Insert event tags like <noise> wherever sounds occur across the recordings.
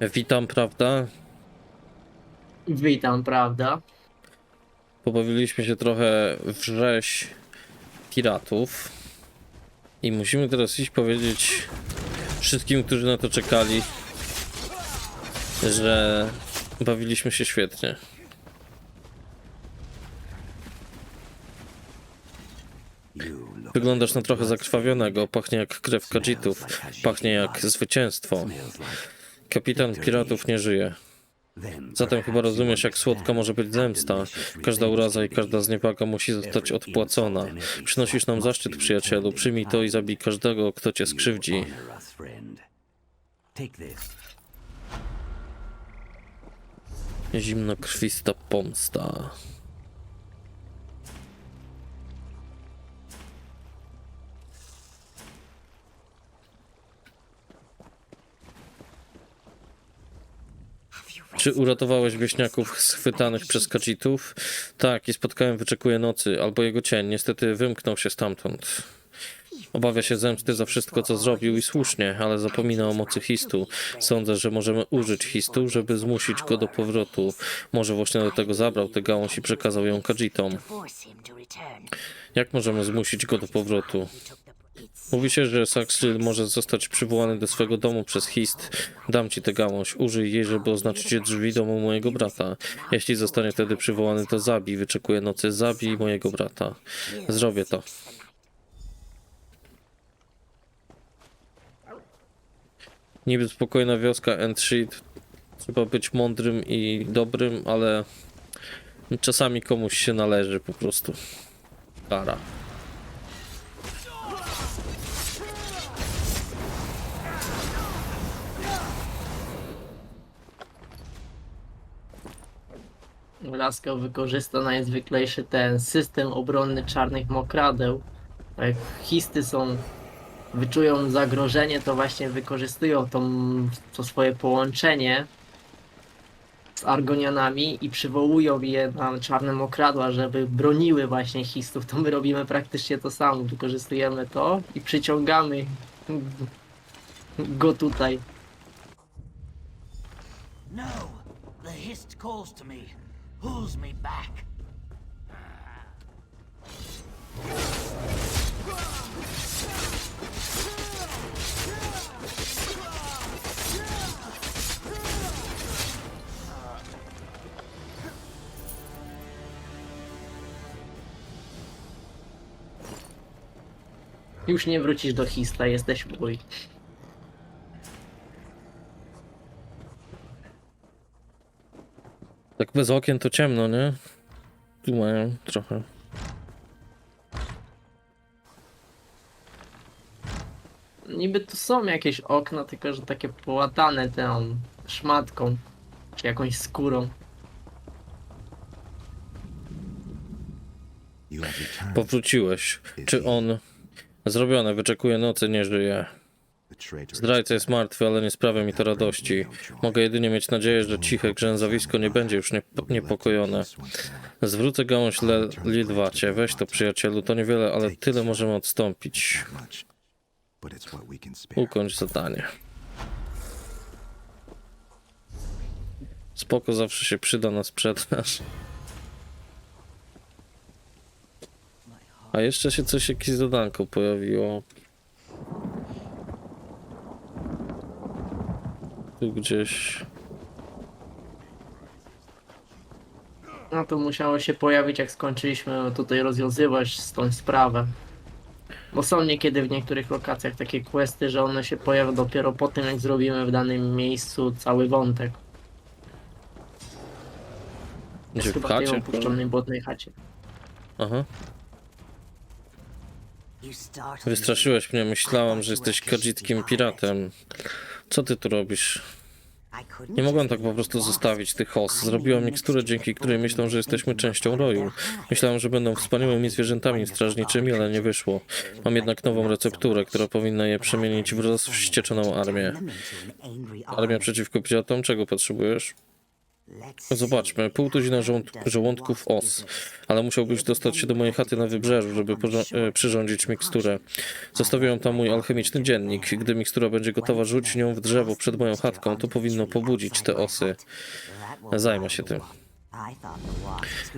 Witam, prawda? Witam, prawda? Pobawiliśmy się trochę w rzeź piratów. I musimy teraz iść powiedzieć wszystkim, którzy na to czekali, że bawiliśmy się świetnie. Wyglądasz na trochę zakrwawionego, pachnie jak krew kadzitów, pachnie jak zwycięstwo. Kapitan piratów nie żyje. Zatem chyba rozumiesz, jak słodka może być zemsta. Każda uraza i każda zniewaga musi zostać odpłacona. Przynosisz nam zaszczyt, przyjacielu. Przyjmij to i zabij każdego, kto cię skrzywdzi. Zimnokrwista pomsta. Czy uratowałeś wieśniaków schwytanych przez kaczitów? Tak, i spotkałem wyczekuje nocy, albo jego cień. Niestety wymknął się stamtąd. Obawia się zemsty za wszystko, co zrobił i słusznie, ale zapomina o mocy Histu. Sądzę, że możemy użyć Histu, żeby zmusić go do powrotu. Może właśnie do tego zabrał tę gałąź i przekazał ją Kajitom. Jak możemy zmusić go do powrotu? Mówi się, że Saxil może zostać przywołany do swego domu przez Hist. Dam ci tę gałąź. Użyj jej, żeby oznaczyć drzwi domu mojego brata. Jeśli zostanie wtedy przywołany, to zabij. Wyczekuję nocy. Zabij mojego brata. Zrobię to. Niby spokojna wioska Endsheet. Trzeba być mądrym i dobrym, ale czasami komuś się należy po prostu. Kara. Laska wykorzysta najzwyklejszy ten system obronny czarnych mokradeł. Jak histy są, wyczują zagrożenie, to właśnie wykorzystują tą, to swoje połączenie z Argonianami i przywołują je na czarne mokradła, żeby broniły właśnie histów. To my robimy praktycznie to samo. Wykorzystujemy to i przyciągamy go tutaj. No! The hist calls to me, pulls me back. Już nie wrócisz do hista, jesteś mój. Bez okien to ciemno, nie? Tu mają trochę. Niby tu są jakieś okna, tylko że takie połatane tą szmatką, czy jakąś skórą. Powróciłeś. Czy on... Zrobione, wyczekuje nocy, nie żyje. Zdrajca jest martwy, ale nie sprawia mi to radości. Mogę jedynie mieć nadzieję, że ciche grzęzawisko nie będzie już niepo- niepokojone. Zwrócę gałąź Lidwacie. Weź to, przyjacielu. To niewiele, ale tyle możemy odstąpić. Ukończ zadanie. Spoko zawsze się przyda na sprzedaż. A jeszcze się coś, jakieś zadanko pojawiło. Tu gdzieś. No to musiało się pojawić, jak skończyliśmy tutaj rozwiązywać z tą sprawę. Bo są niekiedy w niektórych lokacjach takie questy, że one się pojawią dopiero po tym, jak zrobimy w danym miejscu cały wątek. Gdzie w Chyba tej chacie? opuszczonej błotnej chacie. Aha. Wystraszyłeś mnie, myślałam, że jesteś kadzitkim piratem. Co ty tu robisz? Nie mogłem tak po prostu zostawić tych os. Zrobiłam miksturę, dzięki której myślą, że jesteśmy częścią roju. Myślałam, że będą wspaniałymi zwierzętami strażniczymi, ale nie wyszło. Mam jednak nową recepturę, która powinna je przemienić w rozwścieczoną armię. Armia przeciwko piratom? Czego potrzebujesz? Let's Zobaczmy, pół tuzina żołąd żołądków os, ale musiałbyś dostać się do mojej chaty na wybrzeżu, żeby e, przyrządzić miksturę. Zostawiłem tam mój alchemiczny dziennik. Gdy mikstura będzie gotowa, rzuć nią w drzewo przed moją chatką. To powinno pobudzić te osy. Zajmę się tym.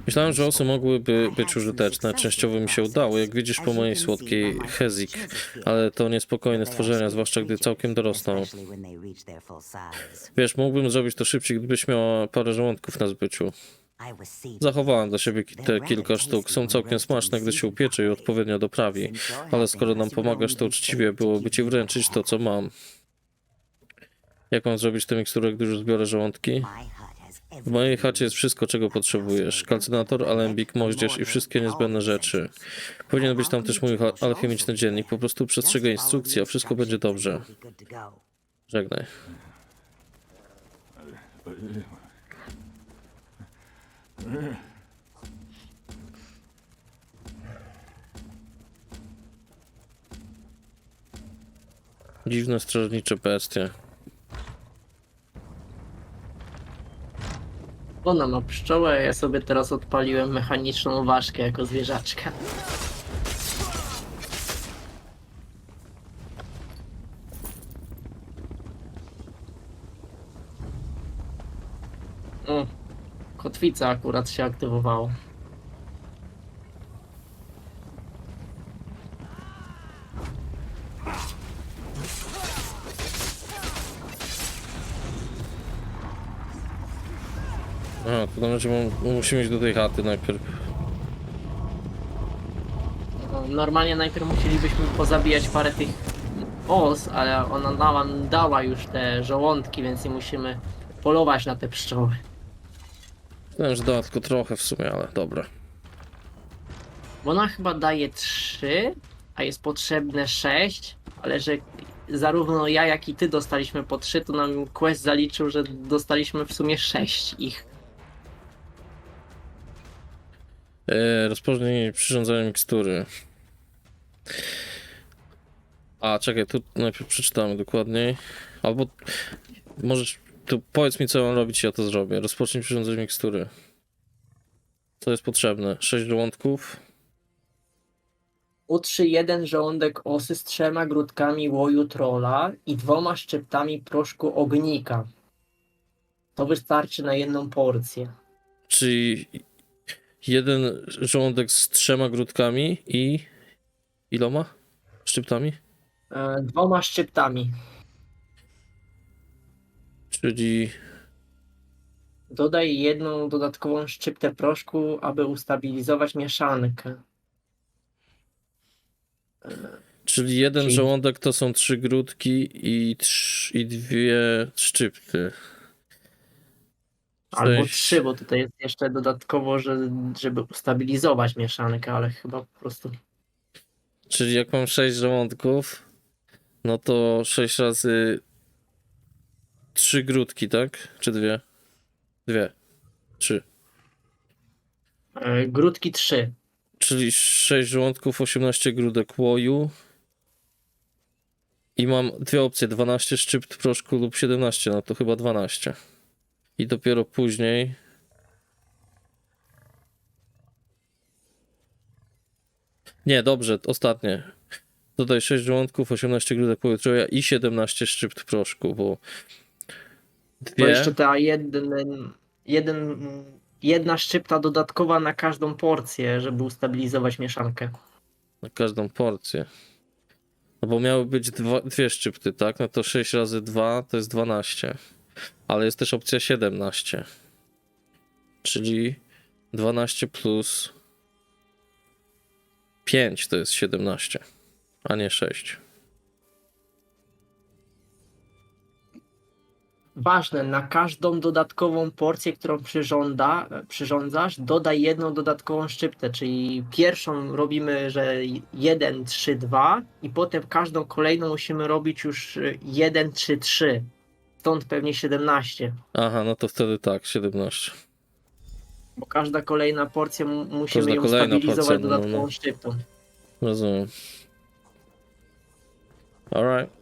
Myślałem, że osy mogłyby być użyteczne. Częściowo mi się udało, jak widzisz po mojej słodkiej Hezik, ale to niespokojne stworzenia, zwłaszcza gdy całkiem dorosną. Wiesz, mógłbym zrobić to szybciej, gdybyś miała parę żołądków na zbyciu. Zachowałem dla siebie te kilka sztuk. Są całkiem smaczne, gdy się upiecze i odpowiednio doprawi. Ale skoro nam pomagasz, to uczciwie byłoby ci wręczyć to, co mam. Jak mam zrobić tę miksturę, gdy już zbiorę żołądki? W mojej chacie jest wszystko, czego potrzebujesz. Kalcynator, alembik, moździerz i wszystkie niezbędne rzeczy. Powinien być tam też mój alchemiczny dziennik. Po prostu przestrzegaj instrukcji, a wszystko będzie dobrze. Żegnaj. Dziwne strażnicze bestie. Ona ma pszczołę, ja sobie teraz odpaliłem mechaniczną ważkę jako zwierzaczka. Kotwica akurat się aktywowała. Znaczy mu- musimy iść do tej chaty najpierw. No, Normalnie najpierw musielibyśmy pozabijać parę tych os, ale ona nam dała już te żołądki, więc nie musimy polować na te pszczoły. Wiem, że da tylko trochę w sumie, ale dobra. Bo ona chyba daje 3, a jest potrzebne 6, ale że zarówno ja, jak i ty dostaliśmy po 3, to nam quest zaliczył, że dostaliśmy w sumie 6 ich. E, rozpoznaj przyrządzanie mikstury. A, czekaj, tu najpierw przeczytamy dokładniej. Albo możesz, tu powiedz mi, co mam robić, ja to zrobię. Rozpocznij przyrządzanie mikstury. Co jest potrzebne? 6 żołądków. Utrzy jeden żołądek osy z trzema grudkami łoju trola i dwoma szczyptami proszku ognika. To wystarczy na jedną porcję. Czyli jeden żołądek z trzema grudkami i iloma? Szczyptami? E, dwoma szczyptami. Czyli Dodaj jedną dodatkową szczyptę proszku, aby ustabilizować mieszankę. Czyli jeden Czyli- żołądek to są trzy grudki i, trz, i dwie szczypty. Albo Sześć. trzy, bo tutaj jest jeszcze dodatkowo, że, żeby ustabilizować mieszankę, ale chyba po prostu. Czyli jak mam sześć żołądków, no to sześć razy trzy grudki, tak? Czy dwie? Dwie. Trzy. E, grudki trzy. Czyli sześć żołądków, 18 grudek łoju. I mam dwie opcje, 12 szczypt proszku lub 17, no to chyba 12. I dopiero później Nie, dobrze, ostatnie. Dodaj 6 żołądków, 18 grudek łoju i 17 szczypt proszku, bo Bo dwie... jeszcze ta jeden, jeden, jedna szczypta dodatkowa na każdą porcję, żeby ustabilizować mieszankę. na każdą porcję. No bo miały być dwa, dwie szczypty, tak? No to 6 razy 2 to jest 12. Ale jest też opcja 17. Czyli 12 plus 5 to jest 17, a nie 6. Ważne, na każdą dodatkową porcję, którą przyrząda, przyrządzasz, dodaj jedną dodatkową szczyptę, czyli pierwszą robimy, że 1, 3, 2 i potem każdą kolejną musimy robić już 1, 3, 3 stąd pewnie 17. Aha, no to wtedy tak, 17. Bo każda kolejna porcja mu- musimy Każda ją stabilizować porcja, no, no. no. szczyptą. Rozumiem. Alright.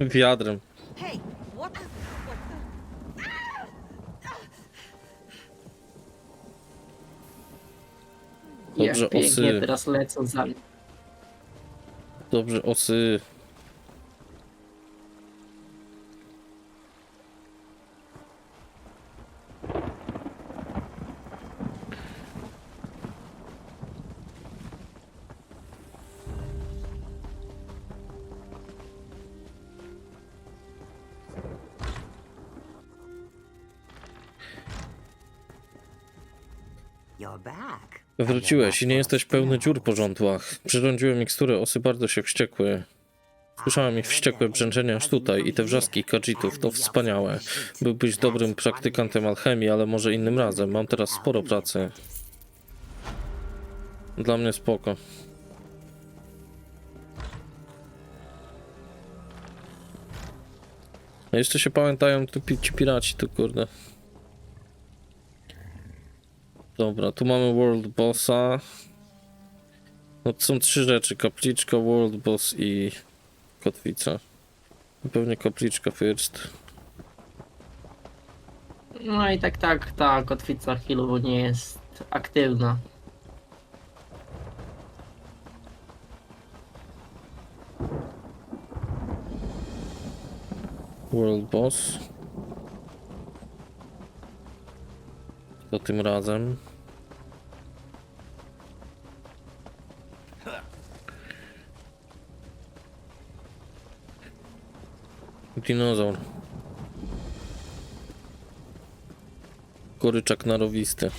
Wiadrem. Dobrze, Jak pięknie osy. teraz lecą za mną. Dobrze, osy. Wróciłeś i nie jesteś pełny dziur po żądłach. Przyrządziłem mikstury, osy bardzo się wściekły. Słyszałem ich wściekłe brzęczenie aż tutaj i te wrzaski kadzitów, to wspaniałe. Byłbyś dobrym praktykantem alchemii, ale może innym razem. Mam teraz sporo pracy. Dla mnie spoko. Jeszcze się pamiętają tu ci piraci, tu kurde. Dobra, tu mamy World Bossa. No to są trzy rzeczy, kapliczka, World Boss i kotwica. Pewnie kapliczka first. No i tak, tak, ta kotwica chwilowo nie jest aktywna. World Boss. To tym razem. Dinozaur. Goryczak narowisty.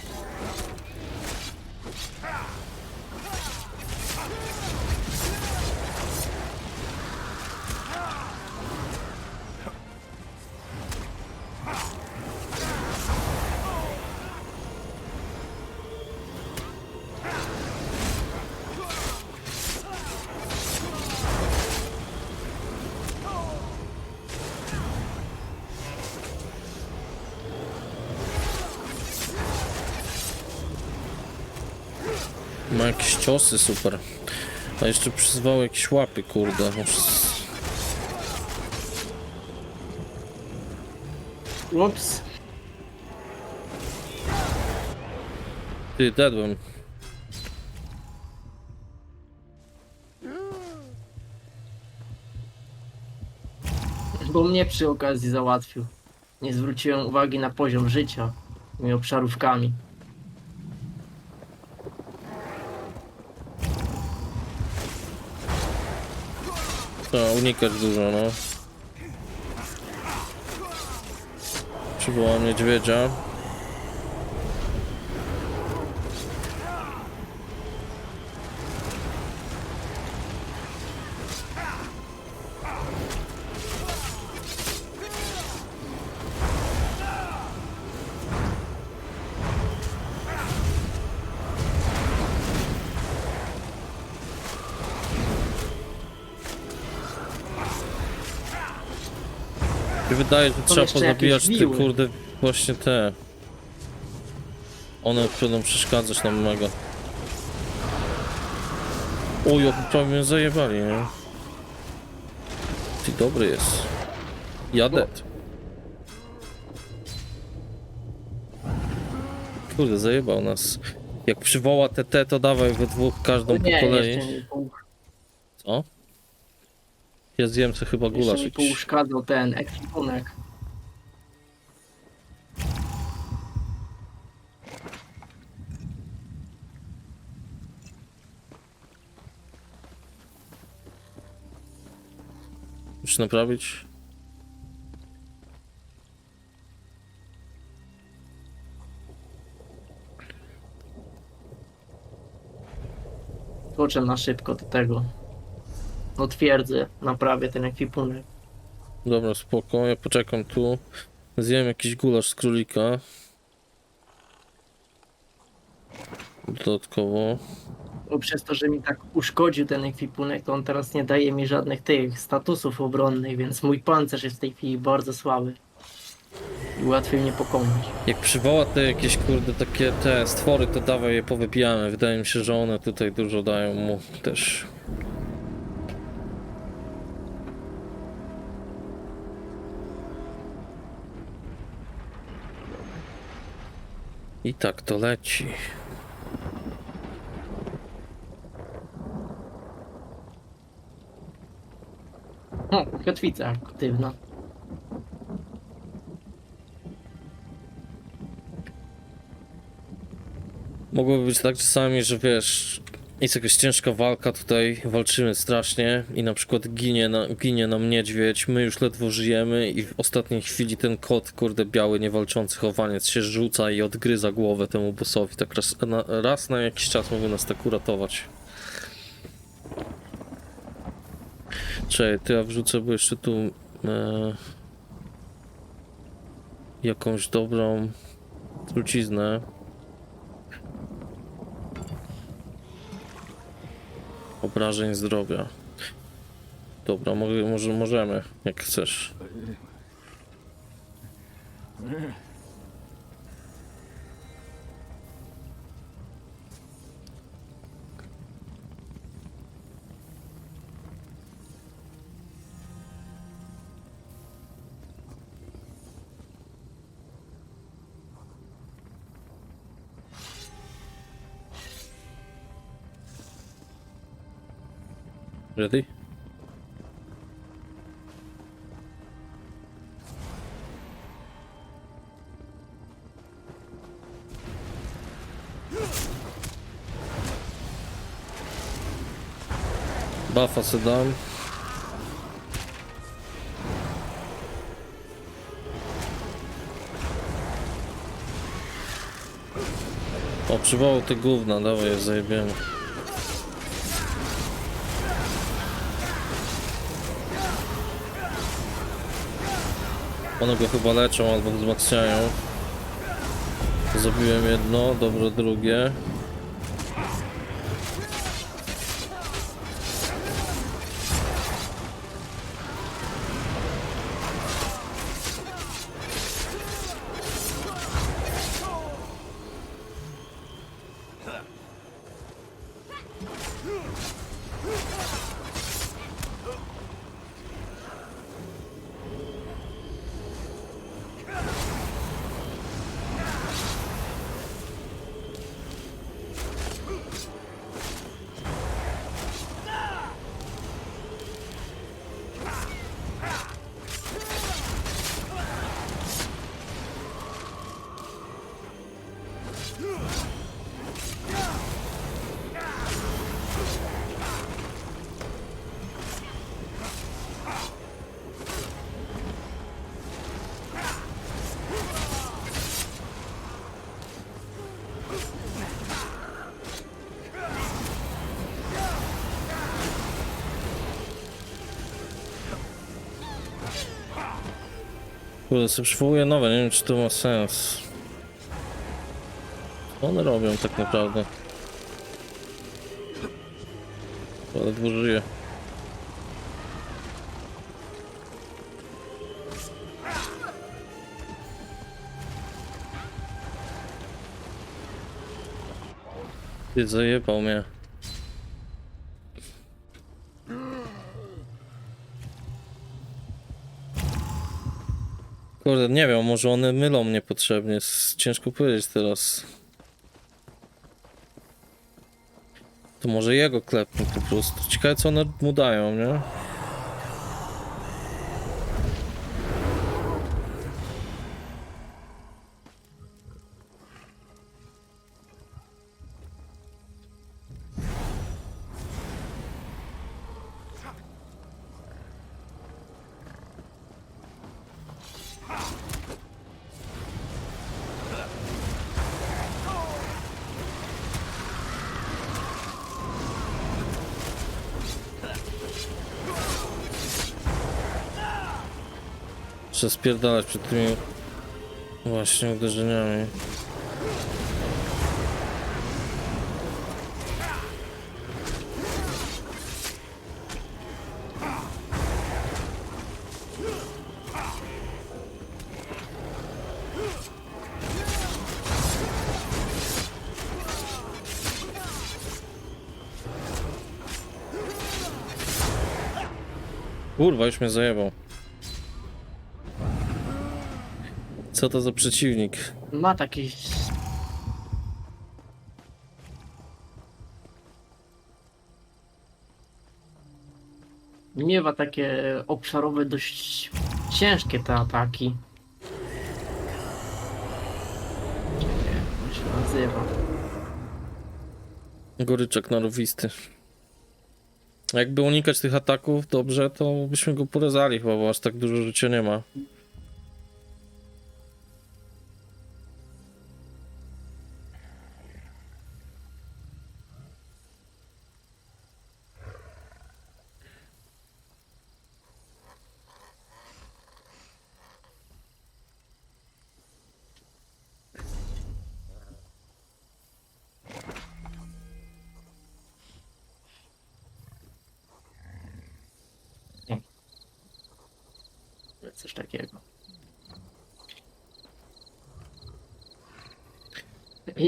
Ma jakieś ciosy super. A jeszcze przyzwał jakieś łapy, kurde. S- Ups. Ty, dedłem. Bo mnie przy okazji załatwił. Nie zwróciłem uwagi na poziom życia tymi obszarówkami. Trzeba unikać dużo, no. Przywołam niedźwiedzia. Wydaje, że trzeba jeszcze jakieś pozabijać te wiły. kurde właśnie te. One będą przeszkadzać nam mega. Oj, jak prawie mnie zajebali, nie? Ty dobry jest. Jadet. Kurde, zajebał nas. Jak przywoła TT, to dawaj we dwóch każdą po nie, kolei. jeszcze pół, Co? Ja zjem sobie chyba jeszcze gulasz mi jakiś. pouszkadzał ten ekwipunek. Musisz naprawić? Skoczę na szybko do tego. No twierdzę, naprawię ten ekwipunek. Dobra, spoko, ja poczekam tu. Zjem jakiś gulasz z królika. Dodatkowo. Bo przez to, że mi tak uszkodził ten ekwipunek, to on teraz nie daje mi żadnych tych statusów obronnych, więc mój pancerz jest w tej chwili bardzo słaby. I łatwiej mnie pokonać. Jak przywoła te jakieś kurde takie te stwory, to dawaj je powybijamy. Wydaje mi się, że one tutaj dużo dają mu też. I tak to leci. O, kotwica aktywna. Mogłoby być tak czasami, że wiesz, jest jakaś ciężka walka tutaj, walczymy strasznie i na przykład ginie, na, ginie nam niedźwiedź, my już ledwo żyjemy i w ostatniej chwili ten kot, kurde, biały, niewalczący chowaniec się rzuca i odgryza głowę temu bossowi. Tak raz na, raz na jakiś czas mogą nas tak uratować. Czekaj, to ja wrzucę, bo jeszcze tu e, jakąś dobrą truciznę. Obrażeń zdrowia. Dobra, może, możemy, jak chcesz. Ready? Buffa se dam. O, przywołał te gówna, dawaj je zajebiemy. One go chyba leczą albo wzmacniają. Zabiłem jedno, dobro drugie. Kurde, sobie przywołuję nowe, nie wiem czy to ma sens. Co one robią tak naprawdę? Ledwo żyje. Ty zajebał mnie. Kurde, nie wiem, może one mylą mnie potrzebnie. Ciężko powiedzieć teraz. To może jego klepnę po prostu. Ciekawe co one mu dają, nie? Trzeba spierdalać przed tymi właśnie uderzeniami. Kurwa, już mnie zajebał. Co to za przeciwnik? Ma taki... Miewa takie obszarowe, dość ciężkie te ataki. Czekaj, jak on się nazywa. Goryczek narowisty. Jakby unikać tych ataków dobrze, to byśmy go porezali chyba, bo aż tak dużo życia nie ma.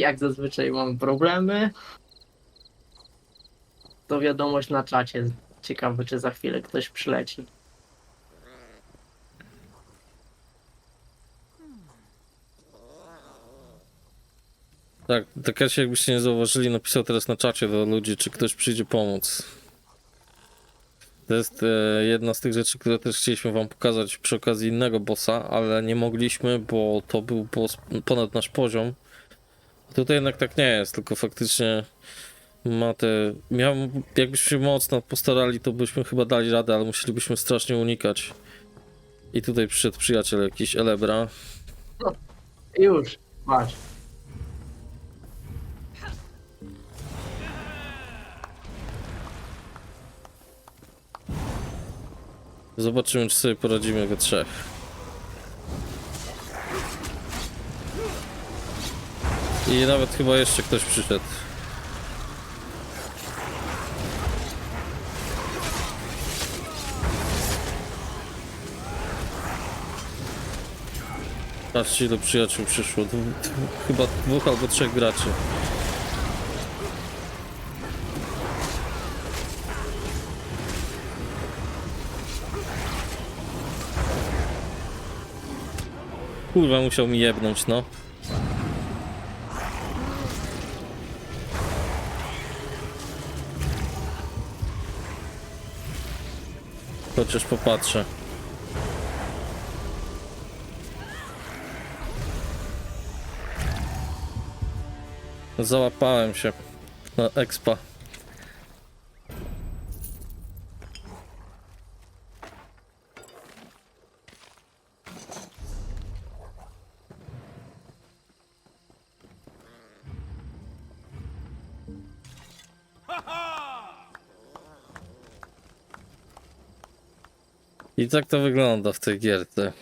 Jak zazwyczaj mam problemy, to wiadomość na czacie. Ciekawe, czy za chwilę ktoś przyleci. Tak, tak ja się jakbyście nie zauważyli, napisał teraz na czacie do ludzi, czy ktoś przyjdzie pomóc. To jest e, jedna z tych rzeczy, które też chcieliśmy wam pokazać przy okazji innego bossa, ale nie mogliśmy, bo to był boss ponad nasz poziom. Tutaj jednak tak nie jest, tylko faktycznie ma te... Miał, jakbyśmy się mocno postarali, to byśmy chyba dali radę, ale musielibyśmy strasznie unikać. I tutaj przyszedł przyjaciel jakiś, Elebra. Już, patrz. Zobaczymy, czy sobie poradzimy we trzech. I nawet chyba jeszcze ktoś przyszedł. Patrzcie, ile przyjaciół przyszło. Chyba dwóch albo trzech graczy. Kurwa, musiał mi jebnąć, no. Chociaż popatrzę. Załapałem się na expa. I tak to wygląda w tej gierce.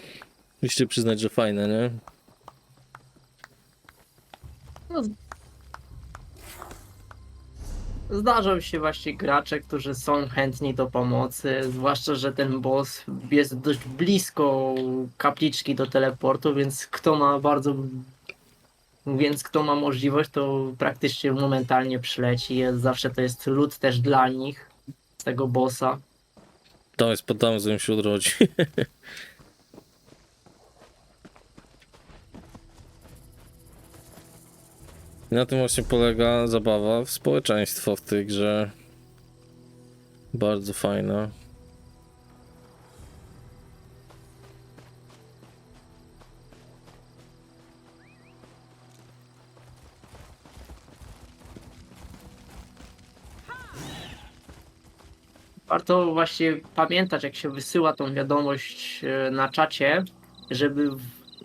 Musicie przyznać, że fajne, nie? No, z- Zdarzą się właśnie gracze, którzy są chętni do pomocy, zwłaszcza, że ten boss jest dość blisko kapliczki do teleportu, więc kto ma bardzo więc kto ma możliwość, to praktycznie momentalnie przyleci. Zawsze to jest lód też dla nich, z tego bossa. Tam jest podamy, zanim się odrodzi. <laughs> Na tym właśnie polega zabawa w społeczeństwo w tej grze. Bardzo fajna. Warto właśnie pamiętać, jak się wysyła tą wiadomość e, na czacie, żeby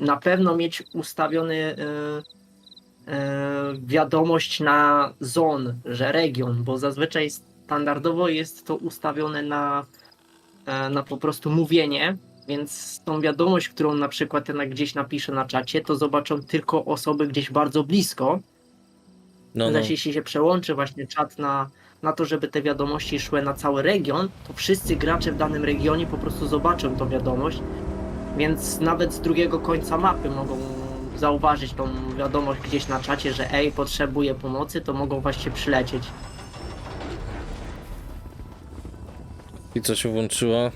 na pewno mieć ustawiony e, e, wiadomość na zon, że region, bo zazwyczaj standardowo jest to ustawione na, na po prostu mówienie, więc tą wiadomość, którą na przykład na gdzieś napiszę na czacie, to zobaczą tylko osoby gdzieś bardzo blisko, No, no. Zaś jeśli się przełączy właśnie czat na, na to, żeby te wiadomości szły na cały region, to wszyscy gracze w danym regionie po prostu zobaczą tą wiadomość, więc nawet z drugiego końca mapy mogą zauważyć tą wiadomość gdzieś na czacie, że ej, potrzebuję pomocy, to mogą właśnie przylecieć. I co się włączyła?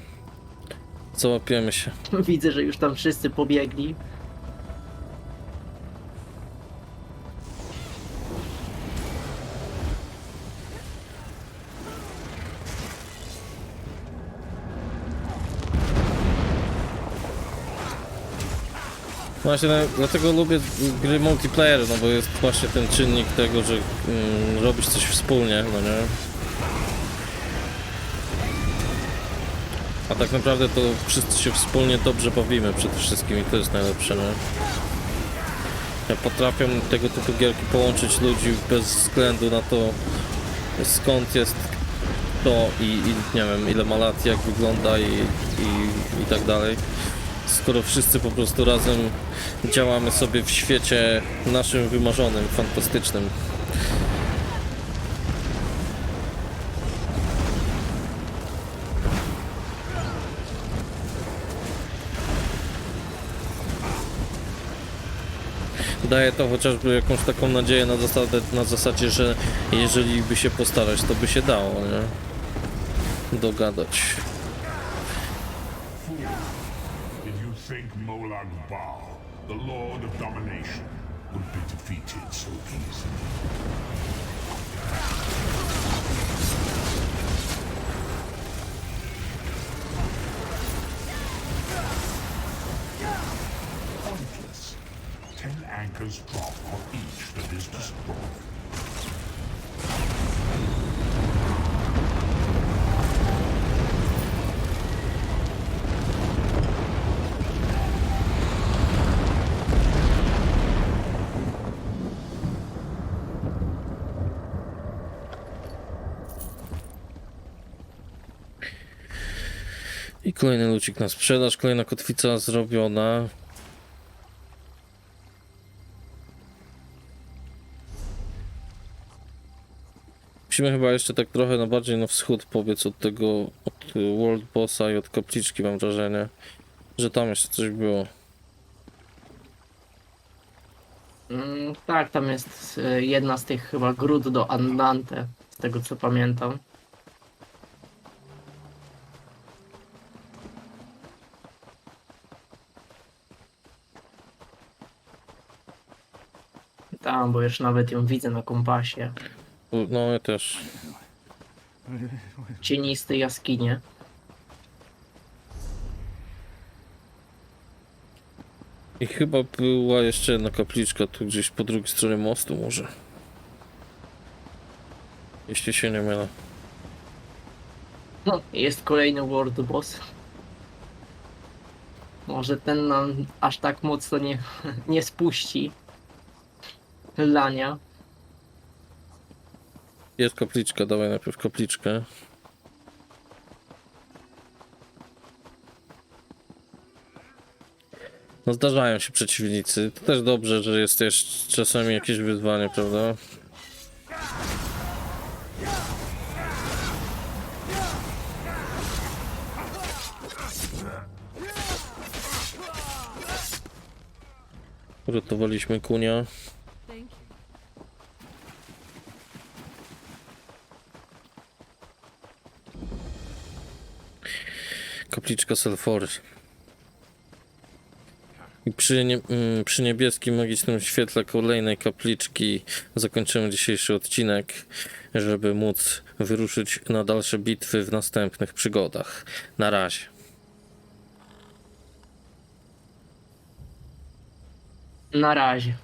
Załapiemy się. <laughs> Widzę, że już tam wszyscy pobiegli. Właśnie na- dlatego lubię gry multiplayer, no bo jest właśnie ten czynnik tego, że mm, robisz coś wspólnie, no nie? A tak naprawdę to wszyscy się wspólnie dobrze bawimy przede wszystkim i to jest najlepsze, nie? Ja potrafię tego typu gierki połączyć ludzi bez względu na to skąd jest to i, i nie wiem ile ma lat, jak wygląda i, i, i tak dalej. Skoro wszyscy po prostu razem działamy sobie w świecie naszym wymarzonym, fantastycznym. Daje to chociażby jakąś taką nadzieję na, zasadę, na zasadzie, że jeżeli by się postarać, to by się dało, nie? Dogadać. The Lord of Domination, would be defeated so easily? Pointless. Ten anchors drop on each that is destroyed. Kolejny lucik na sprzedaż, kolejna kotwica zrobiona. Musimy chyba jeszcze tak trochę na bardziej na wschód pobiec od tego, od World Bossa i od kapliczki mam wrażenie, że tam jeszcze coś było. Mm, tak, tam jest y, jedna z tych chyba gród do Andante, z tego co pamiętam. Tam, bo już nawet ją widzę na kompasie. No ja też. Cieniste jaskinie. I chyba była jeszcze jedna kapliczka tu gdzieś po drugiej stronie mostu może. Jeśli się nie mylę. No, jest kolejny World Boss. Może ten nam aż tak mocno nie, <laughs> nie spuści. Lania. Jest kapliczka, dawaj najpierw kapliczkę. No zdarzają się przeciwnicy. To też dobrze, że jest też czasami jakieś wyzwanie, prawda? Uratowaliśmy kunia. Kapliczka Selfory. I przy, nie, mm, przy niebieskim magicznym świetle kolejnej kapliczki zakończymy dzisiejszy odcinek, żeby móc wyruszyć na dalsze bitwy w następnych przygodach. Na razie. Na razie.